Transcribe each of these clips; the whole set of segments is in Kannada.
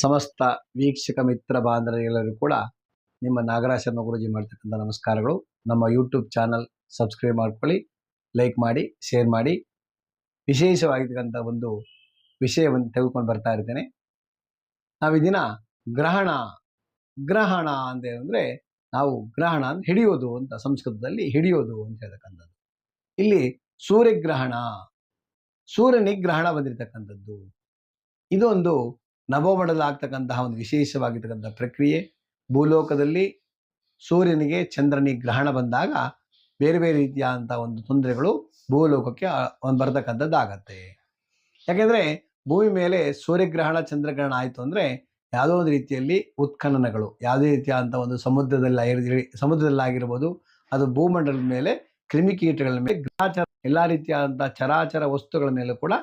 ಸಮಸ್ತ ವೀಕ್ಷಕ ಮಿತ್ರ ಬಾಂಧವರೆಲ್ಲರೂ ಕೂಡ ನಿಮ್ಮ ನಾಗರಾಜ ಶರ್ಮ ಗುರುಜಿ ಮಾಡ್ತಕ್ಕಂಥ ನಮಸ್ಕಾರಗಳು. ನಮ್ಮ ಯೂಟ್ಯೂಬ್ ಚಾನಲ್ ಸಬ್ಸ್ಕ್ರೈಬ್ ಮಾಡ್ಕೊಳ್ಳಿ, ಲೈಕ್ ಮಾಡಿ, ಶೇರ್ ಮಾಡಿ. ವಿಶೇಷವಾಗಿರ್ತಕ್ಕಂಥ ಒಂದು ವಿಷಯವನ್ನು ತೆಗೆದುಕೊಂಡು ಬರ್ತಾ ಇರ್ತೇನೆ. ನಾವು ದಿನ ಗ್ರಹಣ ಗ್ರಹಣ ಅಂತ ಅಂದರೆ ನಾವು ಗ್ರಹಣ ಅಂತ ಹಿಡಿಯೋದು ಅಂತ ಸಂಸ್ಕೃತದಲ್ಲಿ ಹಿಡಿಯೋದು ಅಂತ ಹೇಳ್ತಕ್ಕಂಥದ್ದು. ಇಲ್ಲಿ ಸೂರ್ಯಗ್ರಹಣ ಸೂರ್ಯನಿಗೆ ಗ್ರಹಣ ಬಂದಿರತಕ್ಕಂಥದ್ದು. ಇದೊಂದು ನವಮಂಡಲ ಆಗ್ತಕ್ಕಂತಹ ಒಂದು ವಿಶೇಷವಾಗಿರ್ತಕ್ಕಂಥ ಪ್ರಕ್ರಿಯೆ. ಭೂಲೋಕದಲ್ಲಿ ಸೂರ್ಯನಿಗೆ ಚಂದ್ರನಿಗೆ ಗ್ರಹಣ ಬಂದಾಗ ಬೇರೆ ಬೇರೆ ರೀತಿಯಾದಂಥ ಒಂದು ತೊಂದರೆಗಳು ಭೂಲೋಕಕ್ಕೆ ಒಂದು ಬರ್ತಕ್ಕಂಥದ್ದಾಗತ್ತೆ. ಯಾಕೆಂದರೆ ಭೂಮಿ ಮೇಲೆ ಸೂರ್ಯಗ್ರಹಣ, ಚಂದ್ರಗ್ರಹಣ ಆಯಿತು ಅಂದ್ರೆ ಯಾವುದೋ ಒಂದು ರೀತಿಯಲ್ಲಿ ಉತ್ಖನನಗಳು, ಯಾವುದೇ ರೀತಿಯಾದಂಥ ಒಂದು ಸಮುದ್ರದಲ್ಲಿ ಸಮುದ್ರದಲ್ಲಾಗಿರ್ಬೋದು, ಅದು ಭೂಮಂಡಲದ ಮೇಲೆ ಕ್ರಿಮಿಕೀಟಗಳ ಮೇಲೆ ಗ್ರಹಚಾರ, ಎಲ್ಲ ರೀತಿಯಾದಂಥ ಚರಾಚರ ವಸ್ತುಗಳ ಮೇಲೂ ಕೂಡ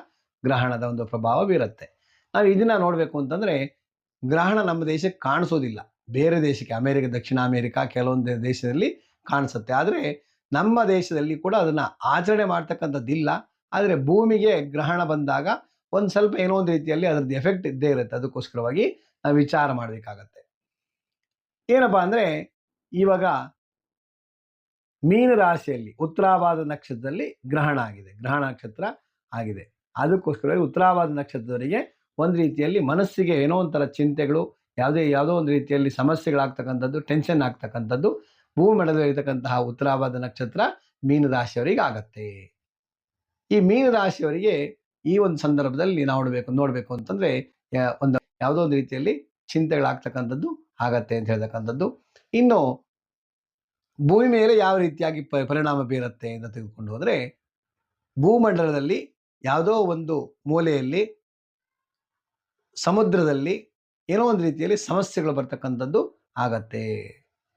ಗ್ರಹಣದ ಒಂದು ಪ್ರಭಾವ ಬೀರುತ್ತೆ. ನಾವು ಇದನ್ನ ನೋಡಬೇಕು ಅಂತಂದ್ರೆ ಗ್ರಹಣ ನಮ್ಮ ದೇಶಕ್ಕೆ ಕಾಣಿಸೋದಿಲ್ಲ. ಬೇರೆ ದೇಶಕ್ಕೆ, ಅಮೆರಿಕ, ದಕ್ಷಿಣ ಅಮೆರಿಕ ಕೆಲವೊಂದು ದೇಶದಲ್ಲಿ ಕಾಣಿಸುತ್ತೆ. ಆದರೆ ನಮ್ಮ ದೇಶದಲ್ಲಿ ಕೂಡ ಅದನ್ನ ಆಚರಣೆ ಮಾಡ್ತಕ್ಕಂಥದ್ದಿಲ್ಲ ಆದರೆ ಭೂಮಿಗೆ ಗ್ರಹಣ ಬಂದಾಗ ಒಂದು ಸ್ವಲ್ಪ ಏನೋ ಒಂದು ರೀತಿಯಲ್ಲಿ ಅದರದ್ದು ಎಫೆಕ್ಟ್ ಇದ್ದೇ ಇರುತ್ತೆ. ಅದಕ್ಕೋಸ್ಕರವಾಗಿ ನಾವು ವಿಚಾರ ಮಾಡಬೇಕಾಗತ್ತೆ. ಏನಪ್ಪಾ ಅಂದ್ರೆ ಇವಾಗ ಮೀನ ರಾಶಿಯಲ್ಲಿ ಉತ್ತರಾಭಾದ ನಕ್ಷತ್ರದಲ್ಲಿ ಗ್ರಹಣ ಆಗಿದೆ. ಗ್ರಹಣ ನಕ್ಷತ್ರ ಆಗಿದೆ. ಅದಕ್ಕೋಸ್ಕರವಾಗಿ ಉತ್ತರಾಭಾದ ನಕ್ಷತ್ರದವರಿಗೆ ಒಂದು ರೀತಿಯಲ್ಲಿ ಮನಸ್ಸಿಗೆ ಏನೋ ಒಂಥರ ಚಿಂತೆಗಳು, ಯಾವುದೇ ಯಾವುದೋ ಒಂದು ರೀತಿಯಲ್ಲಿ ಸಮಸ್ಯೆಗಳಾಗ್ತಕ್ಕಂಥದ್ದು ಟೆನ್ಷನ್ ಆಗ್ತಕ್ಕಂಥದ್ದು ಭೂಮಂಡಲದಲ್ಲಿ ಇರತಕ್ಕಂತಹ ಉತ್ತರಾಭಾದ ನಕ್ಷತ್ರ ಮೀನ ರಾಶಿಯವರಿಗೆ ಆಗತ್ತೆ. ಈ ಮೀನ ರಾಶಿಯವರಿಗೆ ಈ ಒಂದು ಸಂದರ್ಭದಲ್ಲಿ ನಾವು ನೋಡಬೇಕು ನೋಡಬೇಕು ಅಂತಂದ್ರೆ ಒಂದು ಯಾವುದೋ ಒಂದು ರೀತಿಯಲ್ಲಿ ಚಿಂತೆಗಳಾಗ್ತಕ್ಕಂಥದ್ದು ಆಗತ್ತೆ ಅಂತ ಹೇಳ್ತಕ್ಕಂಥದ್ದು. ಇನ್ನು ಭೂಮಿ ಮೇಲೆ ಯಾವ ರೀತಿಯಾಗಿ ಪರಿಣಾಮ ಬೀರುತ್ತೆ ಅಂತ ತೆಗೆದುಕೊಂಡು ಹೋದ್ರೆ, ಭೂಮಂಡಲದಲ್ಲಿ ಯಾವುದೋ ಒಂದು ಮೂಲೆಯಲ್ಲಿ ಸಮುದ್ರದಲ್ಲಿ ಏನೋ ಒಂದು ರೀತಿಯಲ್ಲಿ ಸಮಸ್ಯೆಗಳು ಬರ್ತಕ್ಕಂಥದ್ದು ಆಗತ್ತೆ.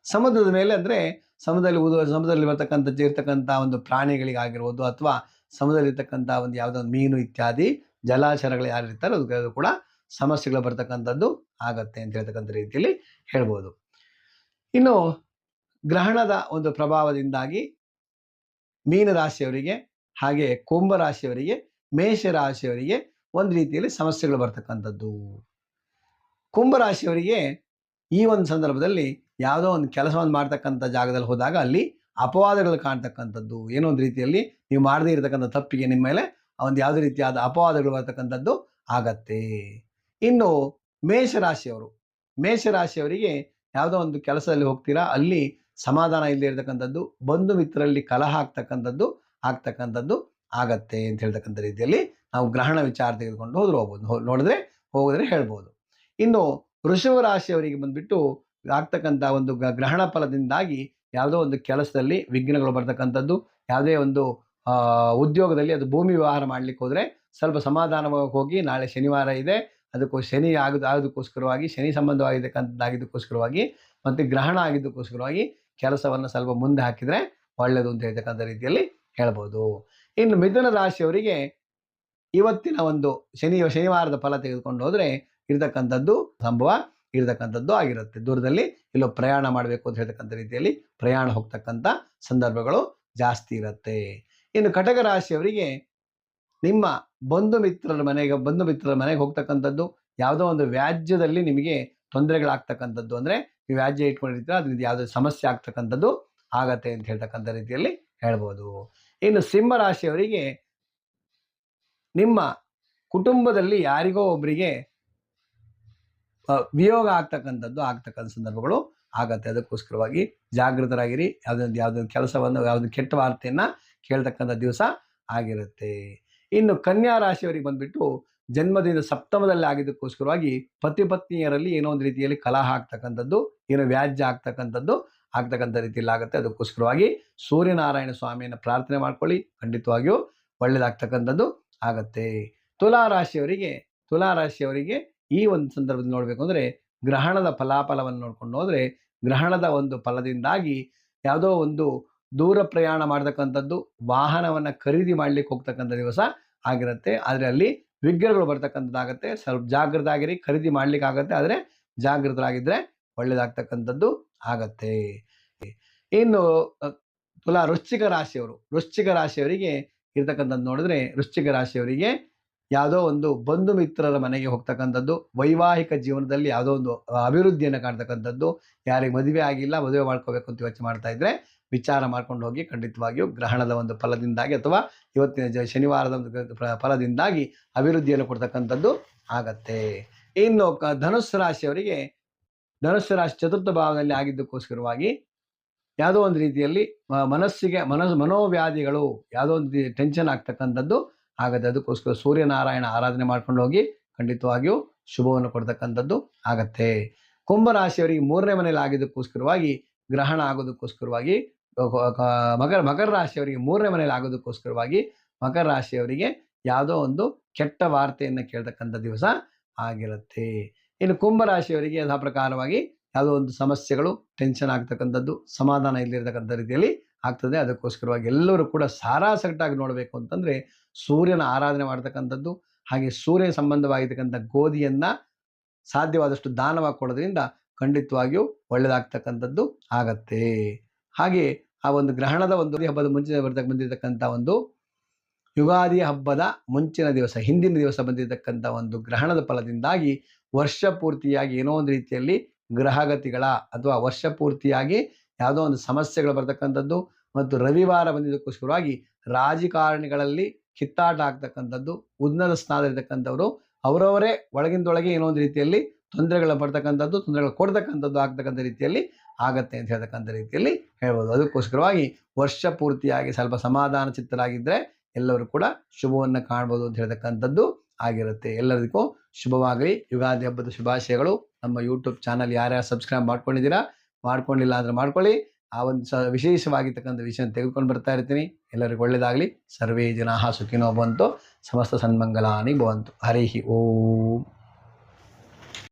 ಸಮುದ್ರದ ಮೇಲೆ ಅಂದ್ರೆ ಸಮುದ್ರದಲ್ಲಿ ಊದುವ ಸಮುದ್ರದಲ್ಲಿ ಬರ್ತಕ್ಕಂಥ ಇರ್ತಕ್ಕಂಥ ಒಂದು ಪ್ರಾಣಿಗಳಿಗಾಗಿರ್ಬೋದು ಅಥವಾ ಸಮುದ್ರದಲ್ಲಿ ಇರ್ತಕ್ಕಂಥ ಒಂದು ಯಾವುದೋ ಮೀನು ಇತ್ಯಾದಿ ಜಲಾಚರಗಳು ಯಾರು ಇರ್ತಾರೋ ಅದು ಕೂಡ ಸಮಸ್ಯೆಗಳು ಬರ್ತಕ್ಕಂಥದ್ದು ಆಗತ್ತೆ ಅಂತ ಹೇಳ್ತಕ್ಕಂಥ ರೀತಿಯಲ್ಲಿ ಹೇಳ್ಬೋದು. ಇನ್ನು ಗ್ರಹಣದ ಒಂದು ಪ್ರಭಾವದಿಂದಾಗಿ ಮೀನ ರಾಶಿಯವರಿಗೆ ಹಾಗೆ ಕುಂಭ ರಾಶಿಯವರಿಗೆ ಮೇಷ ರಾಶಿಯವರಿಗೆ ಒಂದು ರೀತಿಯಲ್ಲಿ ಸಮಸ್ಯೆಗಳು ಬರ್ತಕ್ಕಂಥದ್ದು. ಕುಂಭ ರಾಶಿಯವರಿಗೆ ಈ ಒಂದು ಸಂದರ್ಭದಲ್ಲಿ ಯಾವುದೋ ಒಂದು ಕೆಲಸವನ್ನು ಮಾಡ್ತಕ್ಕಂಥ ಜಾಗದಲ್ಲಿ ಹೋದಾಗ ಅಲ್ಲಿ ಅಪವಾದಗಳು ಕಾಣ್ತಕ್ಕಂಥದ್ದು. ಏನೋ ಒಂದು ರೀತಿಯಲ್ಲಿ ನೀವು ಮಾಡದೇ ಇರತಕ್ಕಂಥ ತಪ್ಪಿಗೆ ನಿಮ್ಮ ಮೇಲೆ ಒಂದು ಯಾವುದೇ ರೀತಿಯಾದ ಅಪವಾದಗಳು ಬರ್ತಕ್ಕಂಥದ್ದು ಆಗತ್ತೆ. ಇನ್ನು ಮೇಷರಾಶಿಯವರು. ಮೇಷರಾಶಿಯವರಿಗೆ ಯಾವುದೋ ಒಂದು ಕೆಲಸದಲ್ಲಿ ಹೋಗ್ತೀರಾ, ಅಲ್ಲಿ ಸಮಾಧಾನ ಇಲ್ಲದೆ ಇರತಕ್ಕಂಥದ್ದು, ಬಂಧು ಮಿತ್ರರಲ್ಲಿ ಕಲಹ ಆಗ್ತಕ್ಕಂಥದ್ದು ಆಗ್ತಕ್ಕಂಥದ್ದು ಆಗತ್ತೆ ಅಂತ ಹೇಳ್ತಕ್ಕಂಥ ರೀತಿಯಲ್ಲಿ ನಾವು ಗ್ರಹಣ ವಿಚಾರ ತೆಗೆದುಕೊಂಡು ಹೋದ್ರೆ ಹೋಗ್ಬೋದು. ನೋಡಿದ್ರೆ ಹೋಗಿದ್ರೆ ಹೇಳ್ಬೋದು. ಇನ್ನು ವೃಷಭ ರಾಶಿಯವರಿಗೆ ಬಂದುಬಿಟ್ಟು ಆಗ್ತಕ್ಕಂಥ ಒಂದು ಗ್ರಹಣ ಫಲದಿಂದಾಗಿ ಯಾವುದೋ ಒಂದು ಕೆಲಸದಲ್ಲಿ ವಿಘ್ನಗಳು ಬರ್ತಕ್ಕಂಥದ್ದು, ಯಾವುದೇ ಒಂದು ಉದ್ಯೋಗದಲ್ಲಿ ಅದು ಭೂಮಿ ವ್ಯವಹಾರ ಮಾಡಲಿಕ್ಕೆ ಹೋದರೆ ಸ್ವಲ್ಪ ಸಮಾಧಾನವಾಗಿ ಹೋಗಿ ನಾಳೆ ಶನಿವಾರ ಇದೆ, ಅದಕ್ಕೂ ಶನಿ ಆಗದು ಆಗೋದಕ್ಕೋಸ್ಕರವಾಗಿ, ಶನಿ ಸಂಬಂಧವಾಗಿದ್ದಕ್ಕಂಥದ್ದಾಗಿದ್ದಕ್ಕೋಸ್ಕರವಾಗಿ ಮತ್ತು ಗ್ರಹಣ ಆಗಿದ್ದಕ್ಕೋಸ್ಕರವಾಗಿ ಕೆಲಸವನ್ನು ಸ್ವಲ್ಪ ಮುಂದೆ ಹಾಕಿದರೆ ಒಳ್ಳೆಯದು ಅಂತ ಹೇಳ್ತಕ್ಕಂಥ ರೀತಿಯಲ್ಲಿ ಹೇಳ್ಬೋದು. ಇನ್ನು ಮಿಥುನ ರಾಶಿಯವರಿಗೆ ಇವತ್ತಿನ ಒಂದು ಶನಿ ಶನಿವಾರದ ಫಲ ತೆಗೆದುಕೊಂಡು ಹೋದರೆ ಇರತಕ್ಕಂಥದ್ದು ಸಂಭವ, ಇರತಕ್ಕಂಥದ್ದು ಆಗಿರುತ್ತೆ. ದೂರದಲ್ಲಿ ಇಲ್ಲೋ ಪ್ರಯಾಣ ಮಾಡಬೇಕು ಅಂತ ಹೇಳ್ತಕ್ಕಂಥ ರೀತಿಯಲ್ಲಿ ಪ್ರಯಾಣ ಹೋಗ್ತಕ್ಕಂಥ ಸಂದರ್ಭಗಳು ಜಾಸ್ತಿ ಇರುತ್ತೆ. ಇನ್ನು ಕಟಕ ರಾಶಿಯವರಿಗೆ ನಿಮ್ಮ ಬಂಧು ಮಿತ್ರರ ಮನೆಗೆ, ಬಂಧು ಮಿತ್ರರ ಮನೆಗೆ ಹೋಗ್ತಕ್ಕಂಥದ್ದು, ಯಾವುದೋ ಒಂದು ವ್ಯಾಜ್ಯದಲ್ಲಿ ನಿಮಗೆ ತೊಂದರೆಗಳಾಗ್ತಕ್ಕಂಥದ್ದು ಅಂದರೆ ನೀವು ವ್ಯಾಜ್ಯ ಇಟ್ಕೊಂಡಿರ್ತೀರ, ಅದರಿಂದ ಯಾವುದೋ ಸಮಸ್ಯೆ ಆಗ್ತಕ್ಕಂಥದ್ದು ಆಗತ್ತೆ ಅಂತ ಹೇಳ್ತಕ್ಕಂಥ ರೀತಿಯಲ್ಲಿ ಹೇಳ್ಬೋದು. ಇನ್ನು ಸಿಂಹ ರಾಶಿಯವರಿಗೆ ನಿಮ್ಮ ಕುಟುಂಬದಲ್ಲಿ ಯಾರಿಗೋ ಒಬ್ಬರಿಗೆ ವಿಯೋಗ ಆಗ್ತಕ್ಕಂಥದ್ದು ಆಗ್ತಕ್ಕಂಥ ಸಂದರ್ಭಗಳು ಆಗತ್ತೆ. ಅದಕ್ಕೋಸ್ಕರವಾಗಿ ಜಾಗೃತರಾಗಿರಿ. ಯಾವುದೊಂದು ಯಾವುದೊಂದು ಕೆಲಸವನ್ನು, ಯಾವುದೊಂದು ಕೆಟ್ಟ ವಾರ್ತೆಯನ್ನು ಕೇಳ್ತಕ್ಕಂಥ ದಿವಸ ಆಗಿರುತ್ತೆ. ಇನ್ನು ಕನ್ಯಾ ರಾಶಿಯವರಿಗೆ ಬಂದ್ಬಿಟ್ಟು ಜನ್ಮದಿಂದ ಸಪ್ತಮದಲ್ಲಿ ಆಗಿದ್ದಕ್ಕೋಸ್ಕರವಾಗಿ ಪತಿ ಪತ್ನಿಯರಲ್ಲಿ ಏನೋ ಒಂದು ರೀತಿಯಲ್ಲಿ ಕಲಹ ಆಗ್ತಕ್ಕಂಥದ್ದು, ಏನೋ ವ್ಯಾಜ್ಯ ಆಗ್ತಕ್ಕಂಥದ್ದು ಆಗ್ತಕ್ಕಂಥ ರೀತಿಯಲ್ಲಿ ಆಗುತ್ತೆ. ಅದಕ್ಕೋಸ್ಕರವಾಗಿ ಸೂರ್ಯನಾರಾಯಣ ಸ್ವಾಮಿಯನ್ನು ಪ್ರಾರ್ಥನೆ ಮಾಡ್ಕೊಳ್ಳಿ. ಖಂಡಿತವಾಗಿಯೂ ಒಳ್ಳೇದಾಗ್ತಕ್ಕಂಥದ್ದು. ಆಗತ್ತೆ. ತುಲಾ ರಾಶಿಯವರಿಗೆ ತುಲಾ ರಾಶಿಯವರಿಗೆ ಈ ಒಂದು ಸಂದರ್ಭದಲ್ಲಿ ನೋಡಬೇಕು ಅಂದ್ರೆ ಗ್ರಹಣದ ಫಲಾಫಲವನ್ನು ನೋಡ್ಕೊಂಡು ಹೋದರೆ ಗ್ರಹಣದ ಒಂದು ಫಲದಿಂದಾಗಿ ಯಾವುದೋ ಒಂದು ದೂರ ಪ್ರಯಾಣ ಮಾಡ್ತಕ್ಕಂಥದ್ದು, ವಾಹನವನ್ನ ಖರೀದಿ ಮಾಡ್ಲಿಕ್ಕೆ ಹೋಗ್ತಕ್ಕಂಥ ದಿವಸ ಆಗಿರುತ್ತೆ. ಆದರೆ ಅಲ್ಲಿ ವಿಗ್ರಹಗಳು ಬರ್ತಕ್ಕಂಥದ್ದಾಗತ್ತೆ. ಸ್ವಲ್ಪ ಜಾಗೃತ ಆಗಿರಿ ಖರೀದಿ ಮಾಡ್ಲಿಕ್ಕೆ ಆಗತ್ತೆ. ಆದ್ರೆ ಜಾಗೃತರಾಗಿದ್ರೆ ಒಳ್ಳೇದಾಗ್ತಕ್ಕಂಥದ್ದು ಆಗತ್ತೆ. ಇನ್ನು ತುಲಾ ವೃಶ್ಚಿಕ ರಾಶಿಯವರು, ವೃಶ್ಚಿಕ ರಾಶಿಯವರಿಗೆ ಇರ್ತಕ್ಕಂಥದ್ದು ನೋಡಿದ್ರೆ ವೃಶ್ಚಿಕ ರಾಶಿಯವರಿಗೆ ಯಾವುದೋ ಒಂದು ಬಂಧು ಮಿತ್ರರ ಮನೆಗೆ ಹೋಗ್ತಕ್ಕಂಥದ್ದು, ವೈವಾಹಿಕ ಜೀವನದಲ್ಲಿ ಯಾವುದೋ ಒಂದು ಅಭಿವೃದ್ಧಿಯನ್ನು ಕಾಣ್ತಕ್ಕಂಥದ್ದು, ಯಾರಿಗೆ ಮದುವೆ ಆಗಿಲ್ಲ, ಮದುವೆ ಮಾಡ್ಕೋಬೇಕು ಅಂತ ಯೋಚನೆ ಮಾಡ್ತಾ ಇದ್ರೆ ವಿಚಾರ ಮಾಡ್ಕೊಂಡು ಹೋಗಿ ಖಂಡಿತವಾಗಿಯೂ ಗ್ರಹಣದ ಒಂದು ಫಲದಿಂದಾಗಿ ಅಥವಾ ಇವತ್ತಿನ ಜ ಶನಿವಾರದ ಒಂದು ಫಲದಿಂದಾಗಿ ಅಭಿವೃದ್ಧಿಯನ್ನು ಕೊಡ್ತಕ್ಕಂಥದ್ದು ಆಗತ್ತೆ. ಇನ್ನು ಕ ಧನುಸ್ಸು ರಾಶಿಯವರಿಗೆ, ಧನುಸ್ಸು ರಾಶಿ ಚತುರ್ಥ ಭಾವದಲ್ಲಿ ಆಗಿದ್ದಕ್ಕೋಸ್ಕರವಾಗಿ ಯಾವುದೋ ಒಂದು ರೀತಿಯಲ್ಲಿ ಮನಸ್ಸಿಗೆ, ಮನಸ್, ಮನೋವ್ಯಾಧಿಗಳು ಯಾವುದೋ ಒಂದು ಟೆನ್ಷನ್ ಆಗ್ತಕ್ಕಂಥದ್ದು ಆಗತ್ತೆ ಅದಕ್ಕೋಸ್ಕರ ಸೂರ್ಯನಾರಾಯಣ ಆರಾಧನೆ ಮಾಡ್ಕೊಂಡು ಹೋಗಿ ಖಂಡಿತವಾಗಿಯೂ ಶುಭವನ್ನು ಕೊಡ್ತಕ್ಕಂಥದ್ದು ಆಗತ್ತೆ. ಕುಂಭರಾಶಿಯವರಿಗೆ ಮೂರನೇ ಮನೆಯಲ್ಲಿ ಆಗಿದ್ದಕ್ಕೋಸ್ಕರವಾಗಿ ಗ್ರಹಣ ಆಗೋದಕ್ಕೋಸ್ಕರವಾಗಿ ಮಕರ ಮಕರ ರಾಶಿಯವರಿಗೆ ಮೂರನೇ ಮನೆಯಲ್ಲಿ ಆಗೋದಕ್ಕೋಸ್ಕರವಾಗಿ ಮಕರ ರಾಶಿಯವರಿಗೆ ಯಾವುದೋ ಒಂದು ಕೆಟ್ಟ ವಾರ್ತೆಯನ್ನು ಕೇಳ್ತಕ್ಕಂಥ ದಿವಸ ಆಗಿರುತ್ತೆ. ಇನ್ನು ಕುಂಭರಾಶಿಯವರಿಗೆ ಯಥಾ ಪ್ರಕಾರವಾಗಿ ಯಾವುದೋ ಒಂದು ಸಮಸ್ಯೆಗಳು ಟೆನ್ಷನ್ ಆಗ್ತಕ್ಕಂಥದ್ದು, ಸಮಾಧಾನ ಇಲ್ಲಿರ್ತಕ್ಕಂಥ ರೀತಿಯಲ್ಲಿ ಆಗ್ತದೆ. ಅದಕ್ಕೋಸ್ಕರವಾಗಿ ಎಲ್ಲರೂ ಕೂಡ ಸಾರಾಸಗಟಾಗಿ ನೋಡಬೇಕು ಅಂತಂದರೆ ಸೂರ್ಯನ ಆರಾಧನೆ ಮಾಡ್ತಕ್ಕಂಥದ್ದು, ಹಾಗೆ ಸೂರ್ಯ ಸಂಬಂಧವಾಗಿರ್ತಕ್ಕಂಥ ಗೋಧಿಯನ್ನು ಸಾಧ್ಯವಾದಷ್ಟು ದಾನವಾಗಿ ಕೊಡೋದ್ರಿಂದ ಖಂಡಿತವಾಗಿಯೂ ಒಳ್ಳೆಯದಾಗ್ತಕ್ಕಂಥದ್ದು ಆಗತ್ತೆ. ಹಾಗೆ ಆ ಒಂದು ಗ್ರಹಣದ ಒಂದು ಹಬ್ಬದ ಮುಂಚಿನ ಬರ್ತಕ್ಕ ಬಂದಿರತಕ್ಕಂಥ ಒಂದು ಯುಗಾದಿ ಹಬ್ಬದ ಮುಂಚಿನ ದಿವಸ, ಹಿಂದಿನ ದಿವಸ ಬಂದಿರತಕ್ಕಂಥ ಒಂದು ಗ್ರಹಣದ ಫಲದಿಂದಾಗಿ ವರ್ಷ ಪೂರ್ತಿಯಾಗಿ ಏನೋ ಒಂದು ರೀತಿಯಲ್ಲಿ ಗ್ರಹಗತಿಗಳ ಅಥವಾ ವರ್ಷ ಪೂರ್ತಿಯಾಗಿ ಯಾವುದೋ ಒಂದು ಸಮಸ್ಯೆಗಳು ಬರ್ತಕ್ಕಂಥದ್ದು ಮತ್ತು ರವಿವಾರ ಬಂದಿದ್ದಕ್ಕೋಸ್ಕರವಾಗಿ ರಾಜಕಾರಣಿಗಳಲ್ಲಿ ಕಿತ್ತಾಟ ಆಗ್ತಕ್ಕಂಥದ್ದು ಉದ್ನದ ಸ್ನಾನ ಇರತಕ್ಕಂಥವ್ರು ಅವರವರೇ ಒಳಗಿಂದೊಳಗೆ ಏನೋ ಒಂದು ರೀತಿಯಲ್ಲಿ ತೊಂದರೆಗಳು ಬರ್ತಕ್ಕಂಥದ್ದು, ತೊಂದರೆಗಳು ಕೊಡ್ತಕ್ಕಂಥದ್ದು ಆಗ್ತಕ್ಕಂಥ ರೀತಿಯಲ್ಲಿ ಆಗತ್ತೆ ಅಂತ ಹೇಳ್ತಕ್ಕಂಥ ರೀತಿಯಲ್ಲಿ ಹೇಳ್ಬೋದು. ಅದಕ್ಕೋಸ್ಕರವಾಗಿ ವರ್ಷ ಪೂರ್ತಿಯಾಗಿ ಸ್ವಲ್ಪ ಸಮಾಧಾನ ಚಿತ್ತರಾಗಿದ್ದರೆ ಎಲ್ಲರೂ ಕೂಡ ಶುಭವನ್ನು ಕಾಣ್ಬೋದು ಅಂತ ಹೇಳ್ತಕ್ಕಂಥದ್ದು ಆಗಿರುತ್ತೆ ಎಲ್ಲರಿಗೂ. ಶುಭವಾಗಲಿ. ಯುಗಾದಿ ಹಬ್ಬದ ಶುಭಾಶಯಗಳು. ನಮ್ಮ ಯೂಟ್ಯೂಬ್ ಚಾನಲ್ ಯಾರ್ಯಾರು ಸಬ್ಸ್ಕ್ರೈಬ್ ಮಾಡ್ಕೊಂಡಿದ್ದೀರಾ, ಮಾಡ್ಕೊಂಡಿಲ್ಲ ಅಂದ್ರೆ ಮಾಡ್ಕೊಳ್ಳಿ. ಆ ಒಂದು ಸ, ವಿಶೇಷವಾಗಿರ್ತಕ್ಕಂಥ ವಿಷಯ ತೆಗೆದುಕೊಂಡು ಬರ್ತಾ ಇರ್ತೀನಿ. ಎಲ್ಲರಿಗೂ ಒಳ್ಳೆಯದಾಗಲಿ ಸರ್ವೇ ಜನ ಸುಖಿನೋ ಬಂತು ಸಮಸ್ತ ಸನ್ಮಂಗಲಾನಿ ಬಂತು ಹರಿ ಓಂ.